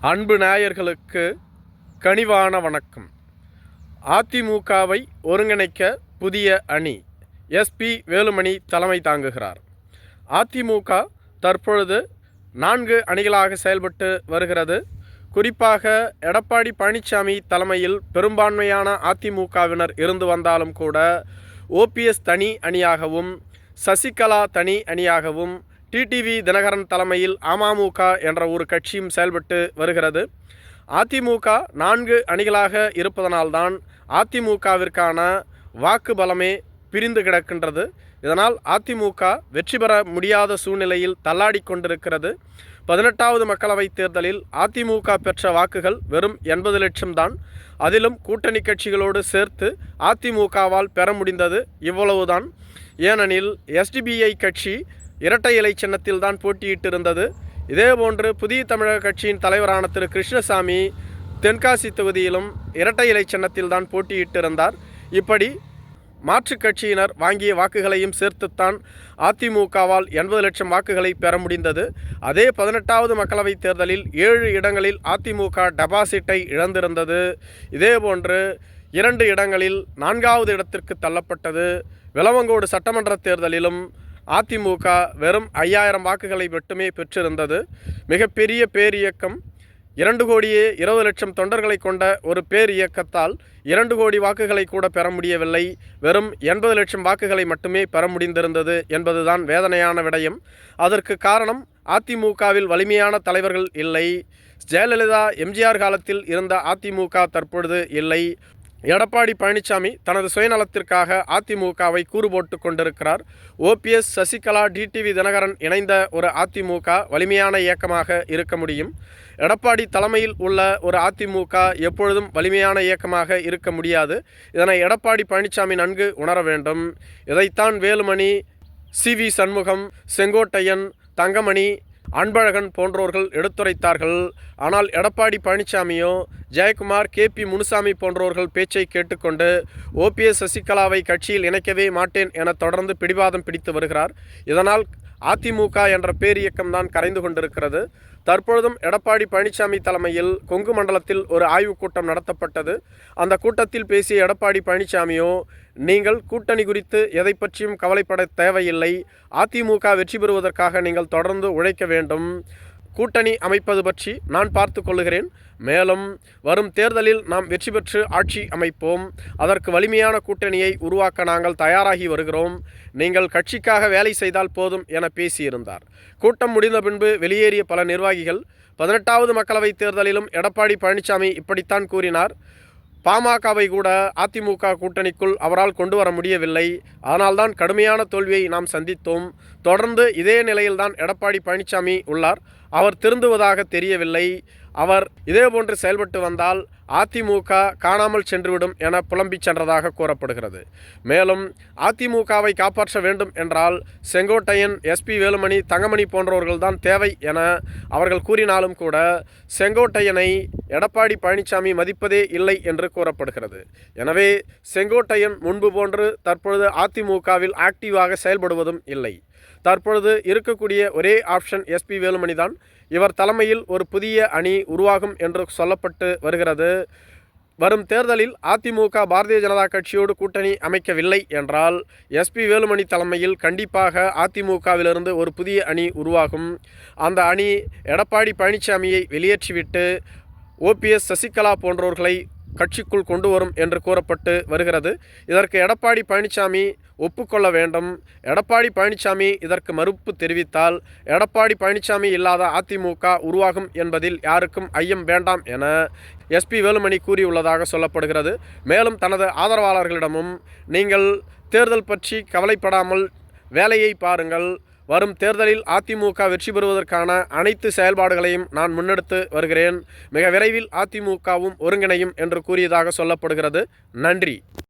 அன்பு நாயர்களுக்கு கனிவான வணக்கம். அதிமுகவை ஒருங்கிணைக்க புதிய அணி எஸ்பி வேலுமணி தலைமை தாங்குகிறார். அதிமுக தற்பொழுது நான்கு அணிகளாக செயல்பட்டு வருகிறது. குறிப்பாக எடப்பாடி பழனிசாமி தலைமையில் பெரும்பான்மையான அதிமுகவினர் இருந்து வந்தாலும் கூட ஓபிஎஸ் தனி அணியாகவும் சசிகலா தனி அணியாகவும் டிடிவி தினகரன் தலைமையில் அமமுக என்ற ஒரு கட்சியும் செயல்பட்டு வருகிறது. அதிமுக நான்கு அணிகளாக இருப்பதனால்தான் அதிமுகவிற்கான வாக்கு பலமே பிரிந்து கிடக்கின்றது. இதனால் அதிமுக வெற்றி பெற முடியாத சூழ்நிலையில் தள்ளாடி கொண்டிருக்கிறது. பதினெட்டாவது மக்களவைத் தேர்தலில் அதிமுக பெற்ற வாக்குகள் வெறும் எண்பது லட்சம் தான். அதிலும் கூட்டணி கட்சிகளோடு சேர்த்து அதிமுகவால் பெற முடிந்தது இவ்வளவுதான். ஏனெனில் எஸ்டிபிஐ கட்சி இரட்டை இலை சின்னத்தில் தான் போட்டியிட்டிருந்தது. இதேபோன்று புதிய தமிழக கட்சியின் தலைவரான திரு கிருஷ்ணசாமி தென்காசி தொகுதியிலும் இரட்டை இலை சின்னத்தில் தான் போட்டியிட்டிருந்தார். இப்படி மாற்றுக் கட்சியினர் வாங்கிய வாக்குகளையும் சேர்த்துத்தான் அதிமுகவால் எண்பது லட்சம் வாக்குகளை பெற முடிந்தது. அதே பதினெட்டாவது மக்களவைத் தேர்தலில் ஏழு இடங்களில் அதிமுக டெபாசிட்டை இழந்திருந்தது. இதேபோன்று இரண்டு இடங்களில் நான்காவது இடத்திற்கு தள்ளப்பட்டது. விளவங்கோடு சட்டமன்ற தேர்தலிலும் அதிமுக வெறும் ஐயாயிரம் வாக்குகளை மட்டுமே பெற்றிருந்தது. மிகப்பெரிய பேரியக்கம் இரண்டு கோடியே இருபது லட்சம் தொண்டர்களை கொண்ட ஒரு பேர் இயக்கத்தால் இரண்டு கோடி வாக்குகளை கூட பெற முடியவில்லை. வெறும் எண்பது லட்சம் வாக்குகளை மட்டுமே பெற முடிந்திருந்தது என்பதுதான் வேதனையான விடயம். அதற்கு காரணம் அதிமுகவில் வலிமையான தலைவர்கள் இல்லை. ஜெயலலிதா எம்ஜிஆர் காலத்தில் இருந்த அதிமுக தற்பொழுது இல்லை. எடப்பாடி பழனிசாமி தனது சுயநலத்திற்காக அதிமுகவை கூறு போட்டு கொண்டிருக்கிறார் ஓபிஎஸ் சசிகலா டிடிவி தினகரன் இணைந்த ஒரு அதிமுக வலிமையான இயக்கமாக இருக்க முடியும். எடப்பாடி தலைமையில் உள்ள ஒரு அதிமுக எப்பொழுதும் வலிமையான இயக்கமாக இருக்க முடியாது. இதனை எடப்பாடி பழனிசாமி நன்கு உணர வேண்டும். இதைத்தான் வேலுமணி சி. வி. சண்முகம் செங்கோட்டையன் தங்கமணி அன்பழகன் போன்றோர்கள் எடுத்துரைத்தார்கள். ஆனால் எடப்பாடி பழனிசாமியோ ஜெயக்குமார் கே பி முனுசாமி போன்றோர்கள் பேச்சை கேட்டுக்கொண்டு ஓபிஎஸ் சசிகலாவை கட்சியில் இணைக்கவே மாட்டேன் என தொடர்ந்து பிடிவாதம் பிடித்து வருகிறார். இதனால் அதிமுக என்ற பேரியக்கம்தான் கரைந்து கொண்டிருக்கிறது. தற்பொழுதும் எடப்பாடி பழனிசாமி தலைமையில் கொங்கு மண்டலத்தில் ஒரு ஆய்வுக் கூட்டம் நடத்தப்பட்டது. அந்த கூட்டத்தில் பேசிய எடப்பாடி பழனிசாமியோ நீங்கள் கூட்டணி குறித்து எதை பற்றியும் கவலைப்பட தேவையில்லை. அதிமுக வெற்றி பெறுவதற்காக நீங்கள் தொடர்ந்து உழைக்க வேண்டும். கூட்டணி அமைப்பது பற்றி நான் பார்த்து கொள்ளுகிறேன். மேலும் வரும் தேர்தலில் நாம் வெற்றி பெற்று ஆட்சி அமைப்போம். அதற்கு வலிமையான கூட்டணியை உருவாக்க நாங்கள் தயாராகி வருகிறோம். நீங்கள் கட்சிக்காக வேலை செய்தால் போதும் என பேசியிருந்தார். கூட்டம் முடிந்த பின்பு வெளியேறிய பல நிர்வாகிகள் பதினெட்டாவது மக்களவைத் தேர்தலிலும் எடப்பாடி பழனிசாமி இப்படித்தான் கூறினார். பாமகவை கூட அதிமுக கூட்டணிக்குள் அவரால் கொண்டு வர முடியவில்லை. அதனால்தான் கடுமையான தோல்வியை நாம் சந்தித்தோம். தொடர்ந்து இதே நிலையில்தான் எடப்பாடி பழனிசாமி உள்ளார். அவர் திருந்துவதாக தெரியவில்லை. அவர் இதேபோன்று செயல்பட்டு வந்தால் அதிமுக காணாமல் சென்றுவிடும் என புலம்பிச் சென்றதாக கூறப்படுகிறது. மேலும் அதிமுகவை காப்பாற்ற வேண்டும் என்றால் செங்கோட்டையன் எஸ்பி வேலுமணி தங்கமணி போன்றவர்கள்தான் தேவை என அவர்கள் கூறினாலும் கூட செங்கோட்டையனை எடப்பாடி பழனிசாமி மதிப்பதே இல்லை என்று கூறப்படுகிறது. எனவே செங்கோட்டையன் முன்பு போன்று தற்பொழுது அதிமுகவில் ஆக்டிவாக செயல்படுவதும் இல்லை. தற்பொழுது இருக்கக்கூடிய ஒரே ஆப்ஷன் எஸ்பி வேலுமணி தான் இவர் தலைமையில் ஒரு புதிய அணி உருவாகும் என்று சொல்லப்பட்டு வருகிறது. வரும் தேர்தலில் அதிமுக பாரதிய ஜனதா கட்சியோடு கூட்டணி அமைக்கவில்லை என்றால் எஸ்பி வேலுமணி தலைமையில் கண்டிப்பாக அதிமுகவிலிருந்து ஒரு புதிய அணி உருவாகும். அந்த அணி எடப்பாடி பழனிசாமியை வெளியேற்றிவிட்டு ஓபிஎஸ் சசிகலா போன்றவர்களை கட்சிக்குள் கொண்டு வரும் என்று கூறப்பட்டு வருகிறது. இதற்கு எடப்பாடி பழனிசாமி ஒப்புக்கொள்ள வேண்டும். எடப்பாடி பழனிசாமி இதற்கு மறுப்பு தெரிவித்தால் எடப்பாடி பழனிசாமி இல்லாத அதிமுக உருவாகும் என்பதில் யாருக்கும் ஐயம் வேண்டாம் என எஸ்பி வேலுமணி கூறியுள்ளதாக சொல்லப்படுகிறது. மேலும் தனது ஆதரவாளர்களிடமும் நீங்கள் தேர்தல் பற்றி கவலைப்படாமல் வேலையை பாருங்கள். வரும் தேர்தலில் அதிமுக வெற்றி பெறுவதற்கான அனைத்து செயல்பாடுகளையும் நான் முன்னெடுத்து வருகிறேன். மிக விரைவில் அதிமுகவும் ஒருங்கிணையும் என்று கூறியதாக சொல்லப்படுகிறது. நன்றி.